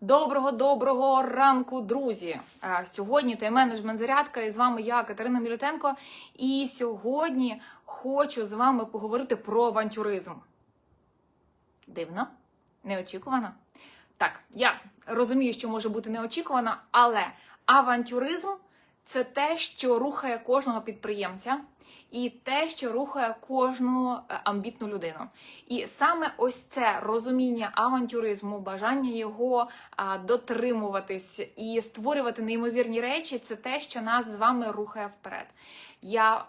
Доброго доброго ранку, друзі! Е, Сьогодні тайм-менеджмент зарядка і з вами я, Катерина Мілютенко. І сьогодні хочу з вами поговорити про авантюризм. Дивно, неочікувано. Так, я розумію, що може бути неочікувано, але авантюризм це те, що рухає кожного підприємця, і те, що рухає кожну е, амбітну людину. І саме ось це розуміння авантюризму, бажання його дотримуватись і створювати неймовірні речі, це те, що нас з вами рухає вперед. Я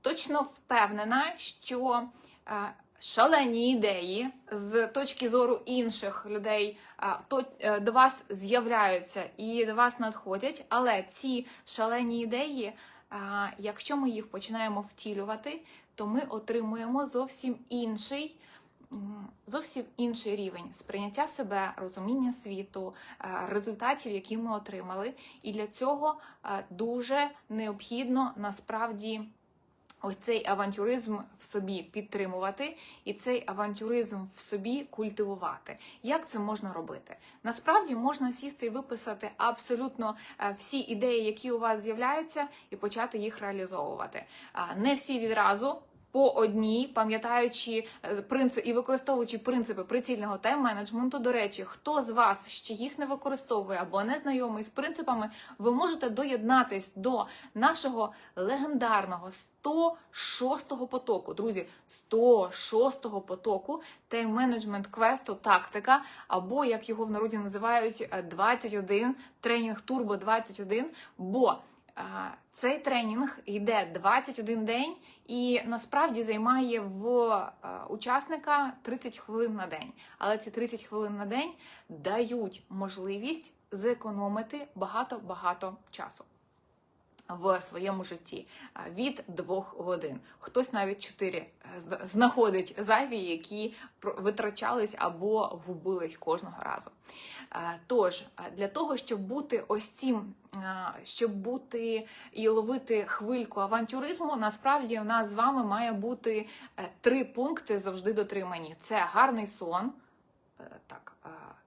точно впевнена, що а, шалені ідеї з точки зору інших людей то, е, до вас з'являються і до вас надходять, але ці шалені ідеї. Якщо ми їх починаємо втілювати, то ми отримуємо зовсім інший, зовсім інший рівень сприйняття себе, розуміння світу, результатів, які ми отримали. І для цього дуже необхідно насправді. Ось цей авантюризм в собі підтримувати і цей авантюризм в собі культивувати. Як це можна робити? Насправді можна сісти і виписати абсолютно е, всі ідеї, які у вас з'являються, і почати їх реалізовувати. Не всі відразу. По одній, пам'ятаючи е, принцип і використовуючи принципи прицільного тайм-менеджменту, до речі, хто з вас ще їх не використовує або не знайомий з принципами, ви можете доєднатись до нашого легендарного 106-го потоку. Друзі, 106-го потоку тайм-менеджмент квесту тактика, або як його в народі називають е, 21, тренінг Турбо 21, бо Цей тренінг йде 21 день і насправді займає в учасника 30 хвилин на день. Але ці 30 хвилин на день дають можливість зекономити багато-багато часу. В своєму житті від двох годин. Хтось навіть чотири е, знаходить зайві, які витрачались або губились кожного разу. Е, Тож, е, для того, щоб бути ось цим, щоб бути і ловити хвильку авантюризму, насправді в нас з вами має бути три пункти завжди дотримані: це гарний сон. Так,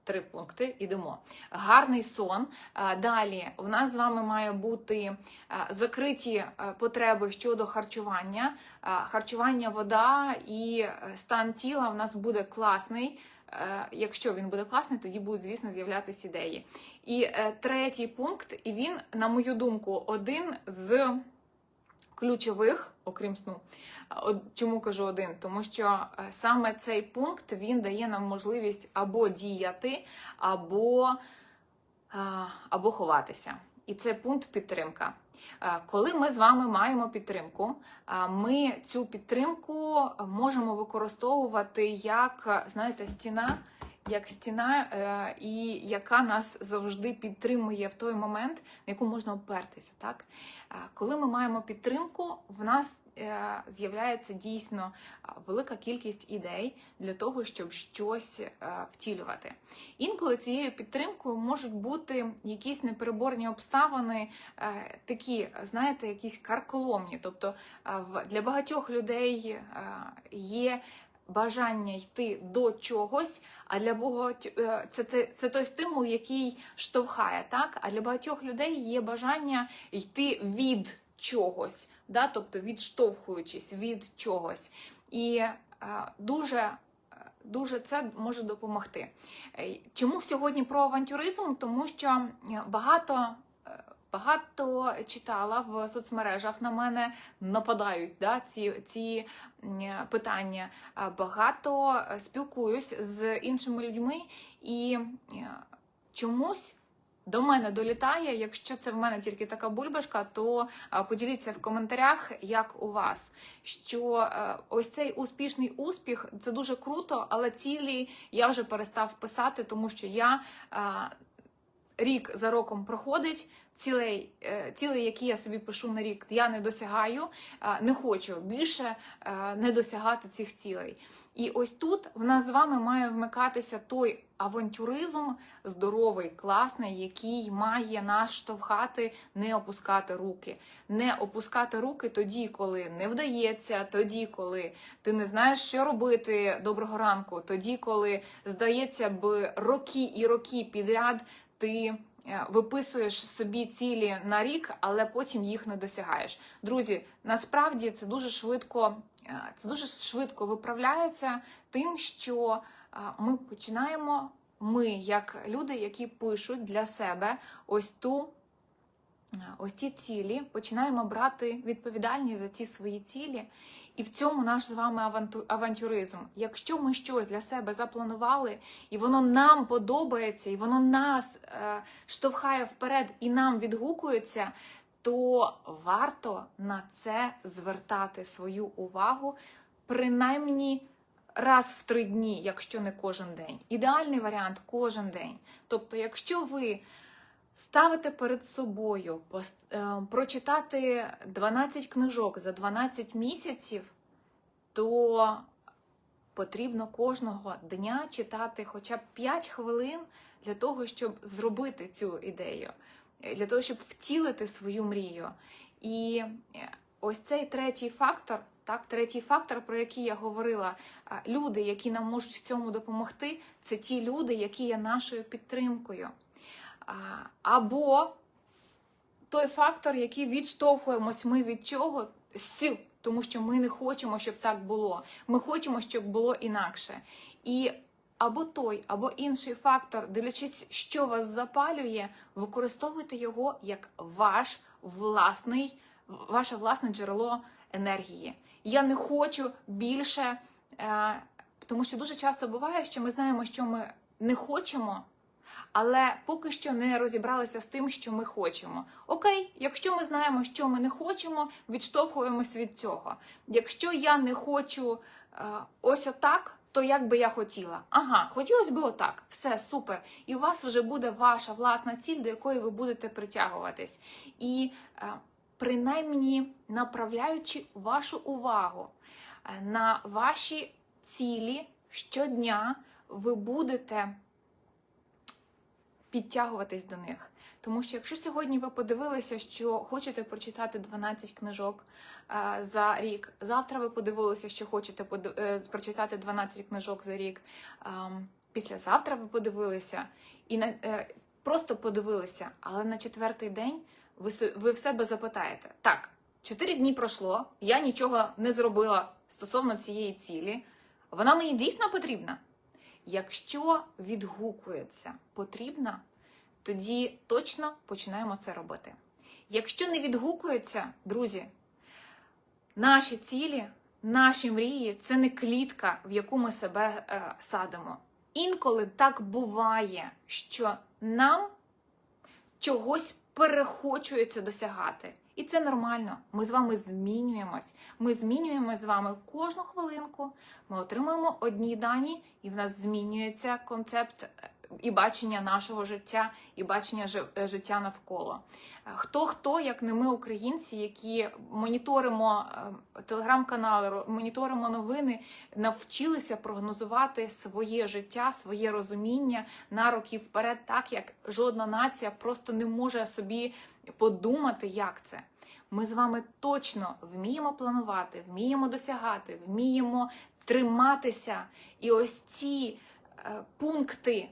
три пункти ідемо. Гарний сон. Е, Далі у нас з вами має бути е, закриті е, потреби щодо харчування. Харчування, вода і стан тіла в нас буде класний. Якщо він буде класний, тоді будуть, звісно, з'являтися ідеї. І третій пункт, і він, на мою думку, один з ключових, окрім сну. Чому кажу один? Тому що е, саме цей пункт він дає нам можливість або діяти, або, або ховатися. І це пункт підтримка. Е, Коли ми з вами маємо підтримку, е, ми цю підтримку можемо використовувати як, е, знаєте, стіна, як стіна, е, і яка нас завжди підтримує в той момент, на яку можна опертися. Так? Е, Коли ми маємо підтримку, в нас е, з'являється дійсно велика кількість ідей для того, щоб щось втілювати. Інколи цією підтримкою можуть бути якісь непереборні обставини, такі, знаєте, якісь карколомні. Тобто для багатьох людей є бажання йти до чогось, а для багатьох це, те- це той стимул, який штовхає, так? А для багатьох людей є бажання йти від чогось, да? тобто відштовхуючись від чогось. І е, дуже, е, дуже це може допомогти. Е, Чому сьогодні про авантюризм? Тому що е, багато. Багато читала в соцмережах на мене нападають да, ці, ці питання. Багато е, спілкуюсь з іншими людьми, і е, чомусь до мене долітає. Якщо це в мене тільки така бульбашка, то е, поділіться в коментарях, як у вас. Що ось цей успішний успіх це дуже круто, але цілі я вже перестав писати, тому що я. Рік за роком проходить, цілей, е, цілей, які я собі пишу на рік, я не досягаю, е, не хочу більше е, не досягати цих цілей. І ось тут в нас з вами має вмикатися той авантюризм здоровий, класний, який має нас штовхати, не опускати руки. Не опускати руки тоді, коли не вдається, тоді, коли ти не знаєш, що робити доброго ранку, тоді, коли здається б роки і роки підряд ти. е, Виписуєш собі цілі на рік, але потім їх не досягаєш. Друзі, насправді це дуже швидко, е, це дуже швидко виправляється тим, що е, ми починаємо, ми, як люди, які пишуть для себе ось ту. Ось ці цілі починаємо брати відповідальність за ці свої цілі, і в цьому наш з вами авантюризм. Якщо ми щось для себе запланували, і воно нам подобається, і воно нас е, штовхає вперед і нам відгукується, то варто на це звертати свою увагу принаймні раз в три дні, якщо не кожен день. Ідеальний варіант кожен день. Тобто, якщо ви ставите перед собою е, прочитати 12 книжок за 12 місяців, то потрібно кожного дня читати хоча б 5 хвилин для того, щоб зробити цю ідею, е, для того, щоб втілити свою мрію. І е, ось цей третій фактор, так, третій фактор, про який я говорила, люди, які нам можуть в цьому допомогти, це ті люди, які є нашою підтримкою. Або той фактор, який відштовхуємось ми від чого? Сил, тому що ми не хочемо, щоб так було. Ми хочемо, щоб було інакше. І або той, або інший фактор, дивлячись, що вас запалює, використовуйте його як ваш власний, ваше власне джерело енергії. Я не хочу більше, е, тому що дуже часто буває, що ми знаємо, що ми не хочемо. Але поки що не розібралися з тим, що ми хочемо. Окей, якщо ми знаємо, що ми не хочемо, відштовхуємось від цього. Якщо я не хочу е, ось отак, то як би я хотіла? Ага, хотілося б отак. Все супер. І у вас вже буде ваша власна ціль, до якої ви будете притягуватись. І е, принаймні направляючи вашу увагу е, на ваші цілі щодня, ви будете підтягуватись до них. Тому що якщо сьогодні ви подивилися, що хочете прочитати 12 книжок е, за рік, завтра ви подивилися, що хочете е, прочитати 12 книжок за рік, ем, післязавтра ви подивилися і на, е, просто подивилися, але на четвертий день ви, ви в себе запитаєте: так, 4 дні пройшло, я нічого не зробила стосовно цієї цілі. Вона мені дійсно потрібна. Якщо відгукується потрібна, тоді точно починаємо це робити. Якщо не відгукується, друзі, наші цілі, наші мрії це не клітка, в яку ми себе е, садимо. Інколи так буває, що нам чогось перехочується досягати. І це нормально. Ми з вами змінюємось. Ми змінюємось з вами кожну хвилинку. Ми отримуємо одні дані, і в нас змінюється концепт е, і бачення нашого життя, і бачення е, життя навколо. Е, Хто хто, як не ми, українці, які моніторимо е, телеграм-канали, моніторимо новини, навчилися прогнозувати своє життя, своє розуміння на роки вперед, так як жодна нація просто не може собі подумати, як це. Ми з вами точно вміємо планувати, вміємо досягати, вміємо триматися. І ось ці пункти,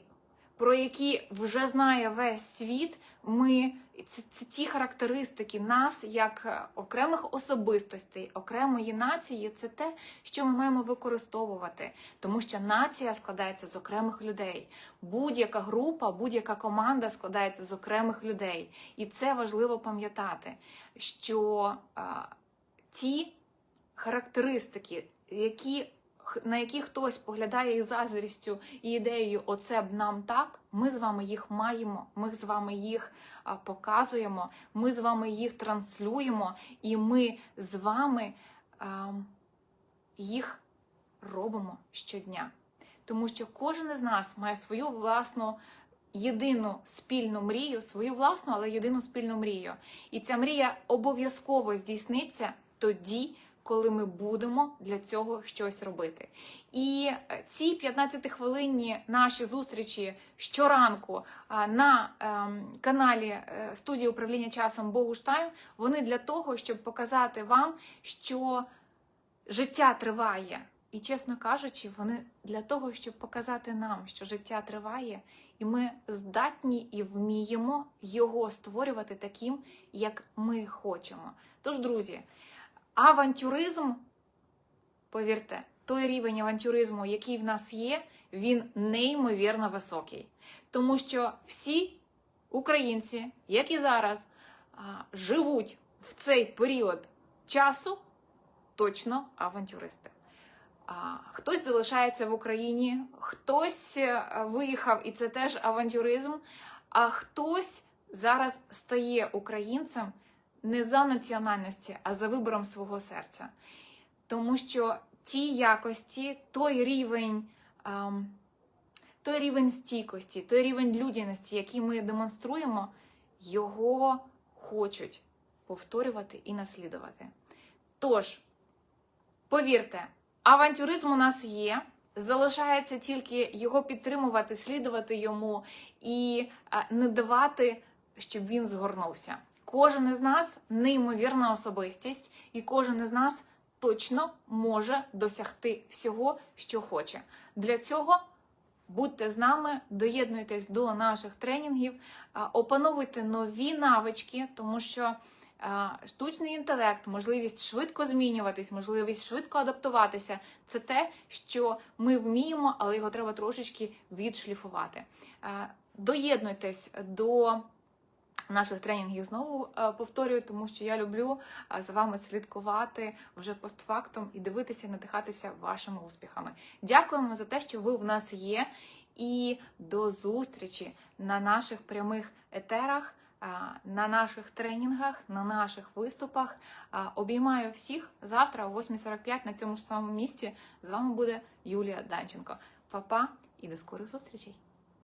про які вже знає весь світ, ми це, це ті характеристики нас як е, окремих особистостей, окремої нації. Це те, що ми маємо використовувати, тому що нація складається з окремих людей. Будь-яка група, будь-яка команда складається з окремих людей, і це важливо пам'ятати, що е, ті характеристики, які на які хтось поглядає із заздрістю і ідеєю Оце б нам так. Ми з вами їх маємо, ми з вами їх показуємо, ми з вами їх транслюємо, і ми з вами їх робимо щодня. Тому що кожен із нас має свою власну єдину спільну мрію, свою власну, але єдину спільну мрію. І ця мрія обов'язково здійсниться тоді, коли ми будемо для цього щось робити. І е, ці 15-хвилинні наші зустрічі щоранку на ем, каналі е, студії управління часом Богуштайм, вони для того, щоб показати вам, що життя триває. І, чесно кажучи, вони для того, щоб показати нам, що життя триває, і ми здатні і вміємо його створювати таким, як ми хочемо. Тож, друзі, авантюризм, повірте, той рівень авантюризму, який в нас є, він неймовірно високий. Тому що всі українці, які зараз живуть в цей період часу, точно авантюристи. Хтось залишається в Україні, хтось е, виїхав, і це теж авантюризм. А хтось зараз стає українцем не за національності, а за вибором свого серця. Тому що ті якості, той рівень, ем, той рівень стійкості, той рівень людяності, який ми демонструємо, його хочуть повторювати і наслідувати. Тож, повірте, авантюризм у нас є. Залишається тільки його підтримувати, слідувати йому і е, не давати, щоб він згорнувся. Кожен із нас неймовірна особистість, і кожен із нас точно може досягти всього, що хоче. Для цього будьте з нами, доєднуйтесь до наших тренінгів, опановуйте нові навички, тому що штучний інтелект, можливість швидко змінюватись, можливість швидко адаптуватися це те, що ми вміємо, але його треба трошечки відшліфувати. Доєднуйтесь до наших тренінгів знову е, повторюю, тому що я люблю е, за вами слідкувати вже постфактум і дивитися, надихатися вашими успіхами. Дякуємо за те, що ви в нас є, і до зустрічі на наших прямих етерах. е, На наших тренінгах, на наших виступах обіймаю всіх завтра о 8.45 на цьому ж самому місці. З вами буде Юлія Данченко. Па-па і до скорих зустрічей!